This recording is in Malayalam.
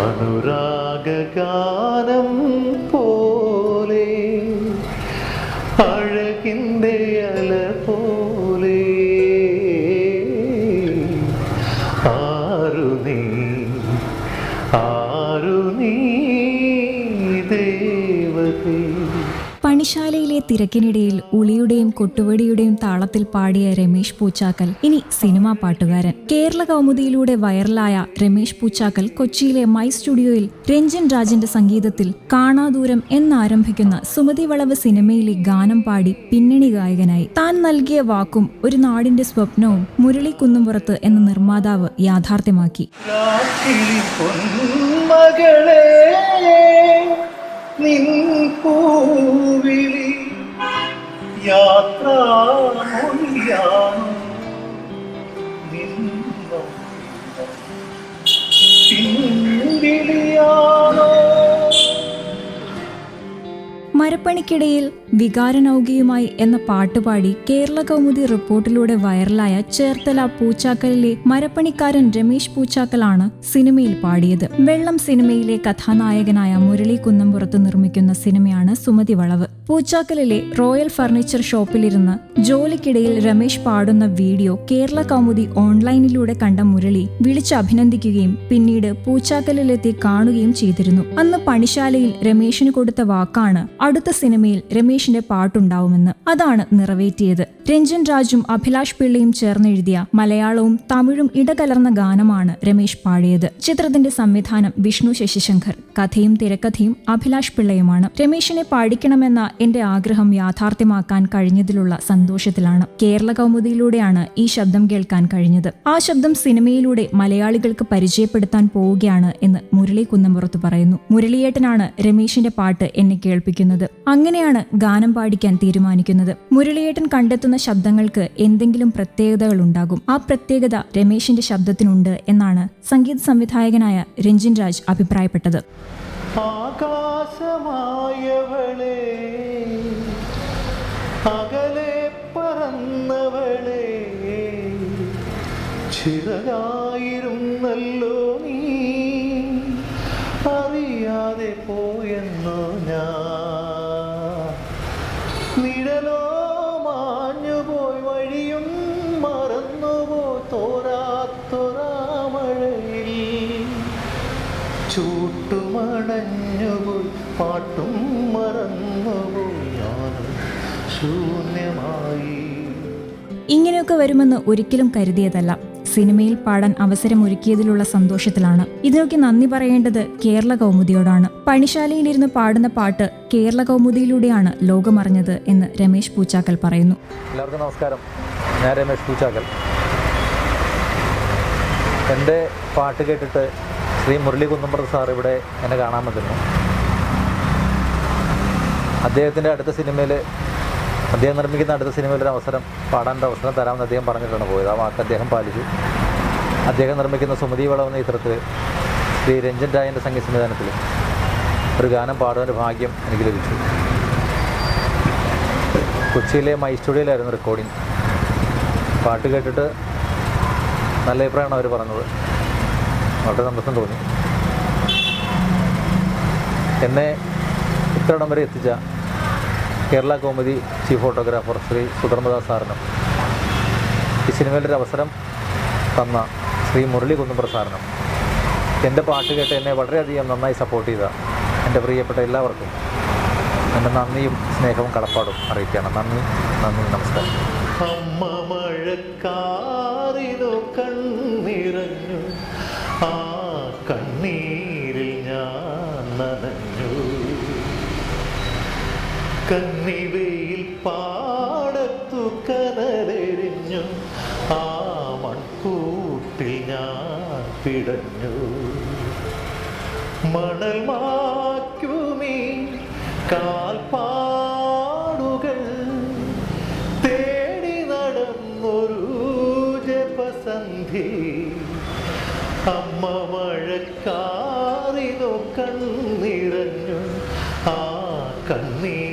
അനുരാഗഗാനം പോലെ അഴകിന്റെ അല പോലെ. ആരു നീ ആരു നീ ദേവതേ? പണിശാലയിലെ തിരക്കിനിടയിൽ ഉളിയുടെയും കൊട്ടുവടിയുടെയും താളത്തിൽ പാടിയ രമേശ് പൂച്ചാക്കൽ ഇനി സിനിമാ പാട്ടുകാരൻ. കേരള കൗമുദിയിലൂടെ വൈറലായ രമേശ് പൂച്ചാക്കൽ കൊച്ചിയിലെ മൈ സ്റ്റുഡിയോയിൽ രഞ്ജൻ രാജന്റെ സംഗീതത്തിൽ കാണാദൂരം എന്നാരംഭിക്കുന്ന സുമതി വളവ് സിനിമയിലെ ഗാനം പാടി പിന്നണി ഗായകനായി. താൻ നൽകിയ വാക്കും ഒരു നാടിന്റെ സ്വപ്നവും മുരളി കുന്നുംപുറത്ത് എന്ന നിർമ്മാതാവ് യാഥാർത്ഥ്യമാക്കി. Yeah. മരപ്പണിക്കിടയിൽ വികാരനൗകിയുമായി എന്ന പാട്ടുപാടി കേരള കൗമുദി റിപ്പോർട്ടിലൂടെ വൈറലായ ചേർത്തല പൂച്ചാക്കലിലെ മരപ്പണിക്കാരൻ രമേശ് പൂച്ചാക്കലാണ് സിനിമയിൽ പാടിയത്. വെള്ളം സിനിമയിലെ കഥാനായകനായ മുരളി കുന്നംപുറത്ത് നിർമ്മിക്കുന്ന സിനിമയാണ് സുമതി വളവ്. പൂച്ചാക്കലിലെ റോയൽ ഫർണിച്ചർ ഷോപ്പിലിരുന്ന് ജോലിക്കിടയിൽ രമേശ് പാടുന്ന വീഡിയോ കേരള കൗമുദി ഓൺലൈനിലൂടെ കണ്ട മുരളി വിളിച്ച് അഭിനന്ദിക്കുകയും പിന്നീട് പൂച്ചാക്കലിലെത്തി കാണുകയും ചെയ്തിരുന്നു. അന്ന് പണിശാലയിൽ രമേശിന് കൊടുത്ത വാക്കാണ് അടുത്ത സിനിമയിൽ രമേശിന്റെ പാട്ടുണ്ടാവുമെന്ന് അതാണ് നിറവേറ്റിയത്. രഞ്ജൻ രാജും അഭിലാഷ് പിള്ളയും ചേർന്നെഴുതിയ മലയാളവും തമിഴും ഇടകലർന്ന ഗാനമാണ് രമേശ് പാടിയത്. ചിത്രത്തിന്റെ സംവിധാനം വിഷ്ണു ശശിശങ്കർ കഥയും തിരക്കഥയും അഭിലാഷ് പിള്ളയുമാണ്. രമേശിനെ പാടിക്കണമെന്ന എന്റെ ആഗ്രഹം യാഥാർത്ഥ്യമാക്കാൻ കഴിഞ്ഞതിലുള്ള സന്തോഷത്തിലാണ്. കേരള കൗമുദിയിലൂടെയാണ് ഈ ശബ്ദം കേൾക്കാൻ കഴിഞ്ഞത്. ആ ശബ്ദം സിനിമയിലൂടെ മലയാളികൾക്ക് പരിചയപ്പെടുത്താൻ പോവുകയാണ് എന്ന് മുരളി കുന്നമ്പുറത്ത് പറയുന്നു. മുരളിയേട്ടനാണ് രമേശിന്റെ പാട്ട് എന്നെ കേൾപ്പിക്കുന്നത്. അങ്ങനെയാണ് ഗാനം പാടിക്കാൻ തീരുമാനിക്കുന്നത്. മുരളിയേട്ടൻ കണ്ടെത്തുന്ന ശബ്ദങ്ങൾക്ക് എന്തെങ്കിലും പ്രത്യേകതകൾ ഉണ്ടാകും. ആ പ്രത്യേകത രമേശിന്റെ ശബ്ദത്തിനുണ്ട് എന്നാണ് സംഗീത സംവിധായകനായ രഞ്ജിൻ രാജ് അഭിപ്രായപ്പെട്ടത്. ആകാശമായവളെ ചിറകായിരുന്നല്ലോ നീ അറിയാതെ പോയെന്നോ ഞാൻ. നിഴലോ മാഞ്ഞുപോയി വഴിയും മറന്നുപോയി. തോരാത്തൊരാമഴയിൽ ചൂട്ടുമടഞ്ഞുപോയി. പാട്ടും മറന്നുപോയി. ശൂന്യമായി. ഇങ്ങനെയൊക്കെ വരുമെന്ന് ഒരിക്കലും കരുതിയതല്ല. സിനിമയിൽ പാടാൻ അവസരമൊരുക്കിയതിലുള്ള സന്തോഷത്തിലാണ്. ഇതിനൊക്കെ നന്ദി പറയേണ്ടത് കേരള കൗമുദിയോടാണ്. പണിശാലയിലിരുന്ന് പാടുന്ന പാട്ട് കേരള കൗമുദിയിലൂടെയാണ് ലോകമറിഞ്ഞത് എന്ന് രമേശ് പൂച്ചാക്കൽ പറയുന്നു. എല്ലാവർക്കും നമസ്കാരം. ഞാൻ രമേശ് പൂച്ചാക്കൽ. എന്റെ പാട്ട് കേട്ടിട്ട് ശ്രീ മുരളി കുന്നമ്പ്രത് സാർ ഇവിടെ എന്നെ കാണാൻ വന്നിരുന്നു. അദ്ദേഹത്തിന്റെ അടുത്ത സിനിമയിൽ അദ്ദേഹം നിർമ്മിക്കുന്ന അടുത്ത സിനിമയിൽ ഒരു അവസരം പാടാനൊരു അവസരം തരാമെന്ന് അദ്ദേഹം പറഞ്ഞിട്ടാണ് പോയത്. ആ വാക്ക് അദ്ദേഹം പാലിച്ചു. അദ്ദേഹം നിർമ്മിക്കുന്ന സുമതി വളം എന്ന ചിത്രത്തിൽ ശ്രീ രഞ്ജൻ രായന്റെ സംഗീത സംവിധാനത്തിൽ ഒരു ഗാനം പാടുവാന്റെ ഭാഗ്യം എനിക്ക് ലഭിച്ചു. കൊച്ചിയിലെ മൈ സ്റ്റുഡിയോയിലായിരുന്നു റെക്കോർഡിങ് പാട്ട് കേട്ടിട്ട് നല്ല അഭിപ്രായമാണ് അവർ പറഞ്ഞത്. വളരെ സന്തോഷം തോന്നി. എന്നെ ഇത്രയിടം വരെ എത്തിച്ച Kerala comedy chief photographer Shri Sudharmadas സാറിനും ഈ സിനിമയിലൊരു ഒരു അവസരം തന്ന ശ്രീ മുരളി കുന്നുമ്പ്ര സാറിനും എന്റെ പാട്ട് കേട്ട് എന്നെ വളരെയധികം നന്നായി സപ്പോർട്ട് ചെയ്ത എന്റെ പ്രിയപ്പെട്ട എല്ലാവർക്കും എന്റെ നന്ദിയും സ്നേഹവും കടപ്പാടും അറിയിക്കുകയാണ്. നന്ദി നന്ദി നമസ്കാരം. കന്നിവയിൽ പാടത്തു കനലെരിഞ്ഞു. ആ മൺകൂട്ടിൽ ഞാൻ പിടഞ്ഞു. മണൽ മാക്കുമീ കാൽപ്പാടുകൾ തേടി നടന്നൊരു ജപസന്ധി. അമ്മ മഴക്കാറിനു കണ്ണിറഞ്ഞു ആ കണ്ണീർ